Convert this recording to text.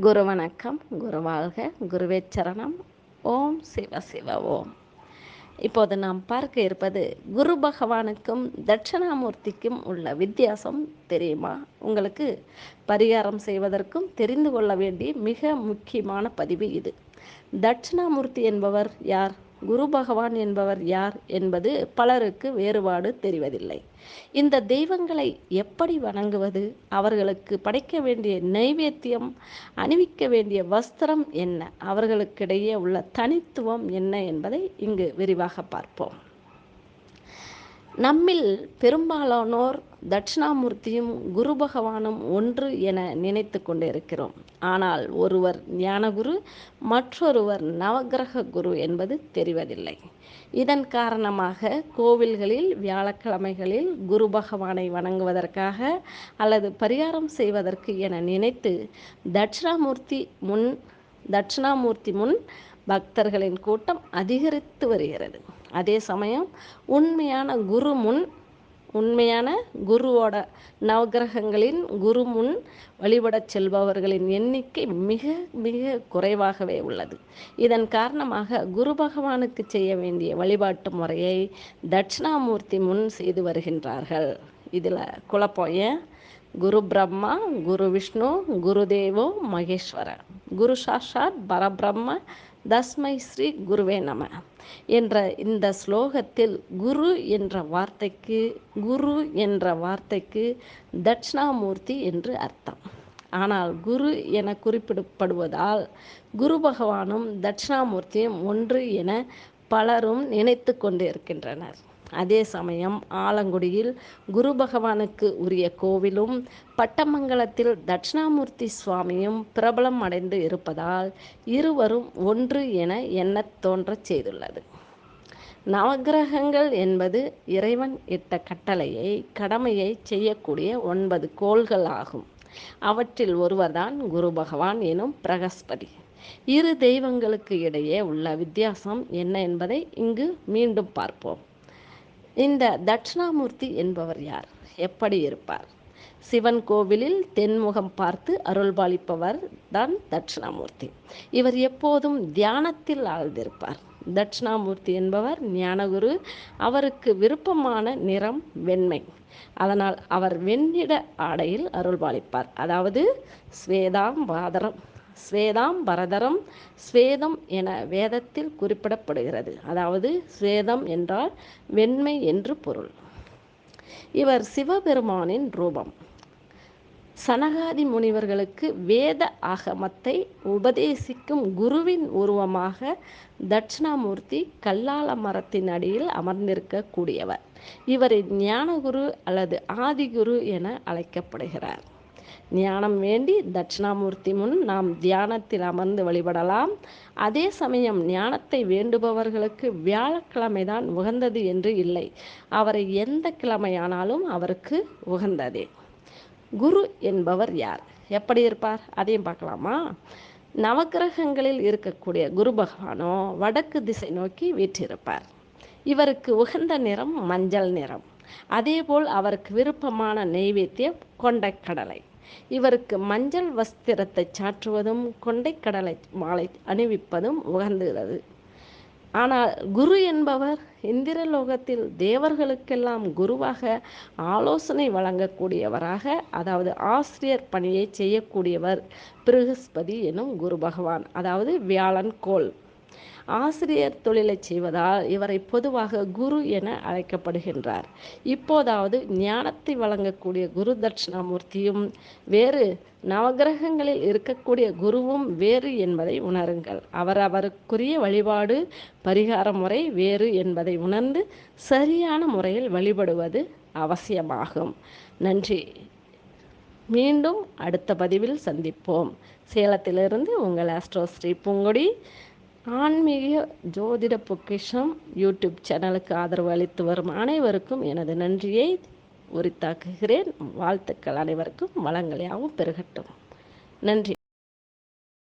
குரு வணக்கம் குரு வாழ்க குருவே சரணம் ஓம் சிவ சிவ ஓம். இப்போது நாம் பார்க்க இருப்பது குரு பகவானுக்கும் தட்சிணாமூர்த்திக்கும் உள்ள வித்தியாசம் தெரியுமா? உங்களுக்கு பரிகாரம் செய்வதற்கும் தெரிந்து கொள்ள வேண்டிய மிக முக்கியமான பதிவு இது. தட்சிணாமூர்த்தி என்பவர் யார்? குரு பகவான் என்பவர் யார் என்பது பலருக்கு வேறுபாடு தெரிவதில்லை. இந்த தெய்வங்களை எப்படி வணங்குவது? அவர்களுக்கு படைக்க வேண்டிய நைவேத்தியம் அணிவிக்க வேண்டிய வஸ்திரம் என்ன? அவர்களுக்கிடையே உள்ள தனித்துவம் என்ன என்பதை இங்கு விரிவாக பார்ப்போம். நம்மில் பெரும்பாலானோர் தட்சிணாமூர்த்தியும் குரு பகவானும் ஒன்று என நினைத்து கொண்டிருக்கிறோம். ஆனால் ஒருவர் ஞானகுரு மற்றொருவர் நவகிரக குரு என்பது தெரிவதில்லை. இதன் காரணமாக கோவில்களில் வியாழக்கிழமைகளில் குரு பகவானை வணங்குவதற்காக அல்லது பரிகாரம் செய்வதற்கு என நினைத்து தட்சிணாமூர்த்தி முன் தட்சிணாமூர்த்தி முன் பக்தர்களின் கூட்டம் அதிகரித்து வருகிறது. அதே சமயம் உண்மையான குரு முன் உண்மையான குருவோட நவகிரகங்களின் குரு முன் வழிபடச் செல்பவர்களின் எண்ணிக்கை மிக மிக குறைவாகவே உள்ளது. இதன் காரணமாக குரு பகவானுக்கு செய்ய வேண்டிய வழிபாட்டு முறையை தட்சிணாமூர்த்தி முன் செய்து வருகின்றார்கள். இதில் குழப்பம் ஏன்? குரு பிரம்மா குரு விஷ்ணு குரு தேவோ குரு சாஷாத் பரபிரம்ம தஸ்மை ஸ்ரீ குருவே நம என்ற இந்த ஸ்லோகத்தில் குரு என்ற வார்த்தைக்கு குரு என்ற வார்த்தைக்கு தட்சிணாமூர்த்தி என்று அர்த்தம். ஆனால் குரு என குறிப்பிடப்படுவதால் குரு பகவானும் தட்சிணாமூர்த்தியும் ஒன்று என பலரும் நினைத்து கொண்டிருக்கின்றனர். அதே சமயம் ஆலங்குடியில் குரு பகவானுக்கு உரிய கோவிலும் பட்டமங்கலத்தில் தட்சிணாமூர்த்தி சுவாமியும் பிரபலம் அடைந்து இருப்பதால் இருவரும் ஒன்று என எண்ணத் தோன்றச் செய்துள்ளது. நவகிரகங்கள் என்பது இறைவன் இட்ட கட்டளையை கடமையை செய்யக்கூடிய ஒன்பது கோள்கள் ஆகும். அவற்றில் ஒருவர்தான் குரு பகவான் எனும் பிரகஸ்பதி. இரு தெய்வங்களுக்கு இடையே உள்ள வித்தியாசம் என்ன என்பதை இங்கு மீண்டும் பார்ப்போம். இந்த தட்சிணாமூர்த்தி என்பவர் யார்? எப்படி இருப்பார்? சிவன் கோவிலில் தென்முகம் பார்த்து அருள்பாலிப்பவர் தான் தட்சிணாமூர்த்தி. இவர் எப்போதும் தியானத்தில் ஆழ்ந்திருப்பார். தட்சிணாமூர்த்தி என்பவர் ஞானகுரு. அவருக்கு விருப்பமான நிறம் வெண்மை. அதனால் அவர் வெண்ணிட ஆடையில் அருள்பாலிப்பார். அதாவது ஸ்வேதாம் பாதரம். ஸ்வேதாம் பரதரம் ஸ்வேதம் என வேதத்தில் குறிப்பிடப்படுகிறது. அதாவது ஸ்வேதம் என்றால் வெண்மை என்று பொருள். இவர் சிவபெருமானின் ரூபம். சனகாதி முனிவர்களுக்கு வேத ஆகமத்தை உபதேசிக்கும் குருவின் உருவமாக தட்சிணாமூர்த்தி கல்லால மரத்தின் அடியில் அமர்ந்திருக்கக்கூடியவர். இவரின் ஞானகுரு அல்லது ஆதிகுரு என அழைக்கப்படுகிறார். ஞானம் வேண்டி தட்சிணாமூர்த்தி முன் நாம் தியானத்தில் அமர்ந்து வழிபடலாம். அதே சமயம் ஞானத்தை வேண்டுபவர்களுக்கு வியாழக்கிழமை தான் உகந்தது என்று இல்லை. அவரை எந்த கிழமையானாலும் அவருக்கு உகந்ததே. குரு என்பவர் யார்? எப்படி இருப்பார்? அதையும் பார்க்கலாமா? நவகிரகங்களில் இருக்கக்கூடிய குரு பகவானோ வடக்கு திசை நோக்கி வீற்றிருப்பார். இவருக்கு உகந்த நிறம் மஞ்சள் நிறம். அதேபோல் அவருக்கு விருப்பமான நெய்வேத்தியம் கடலை இவருக்கு மஞ்சள் வஸ்திரத்தை சாற்றுவதும் கொண்டைக்கடலை மாலை அணிவிப்பதும் உகந்துகிறது ஆனால் குரு என்பவர் இந்திரலோகத்தில் தேவர்களுக்கெல்லாம் குருவாக ஆலோசனை வழங்கக்கூடியவராக அதாவது ஆசிரியர் பணியை செய்யக்கூடியவர் பிருகஸ்பதி எனும் குரு பகவான் அதாவது வியாழன் கோள். ஆசிரியர் தொழிலை செய்வதால் இவரை பொதுவாக குரு என அழைக்கப்படுகின்றார். இப்போதாவது ஞானத்தை வழங்கக்கூடிய குரு தட்சிணாமூர்த்தியும் வேறு நவகிரகங்களில் இருக்கக்கூடிய குருவும் வேறு என்பதை உணருங்கள். அவர் அவருக்குரிய வழிபாடு பரிகார முறை வேறு என்பதை உணர்ந்து சரியான முறையில் வழிபடுவது அவசியமாகும். நன்றி. மீண்டும் அடுத்த பதிவில் சந்திப்போம். சேலத்திலிருந்து உங்கள் ஆஸ்ட்ரோ ஸ்ரீ பூங்கொடி ஆன்மீக ஜோதிட பொக்கிஷம் யூடியூப் சேனலுக்கு ஆதரவு அளித்து வரும் அனைவருக்கும் எனது நன்றியை உரித்தாக்குகிறேன். வாழ்த்துக்கள் அனைவருக்கும். வளங்களையாகவும் பெருகட்டும். நன்றி.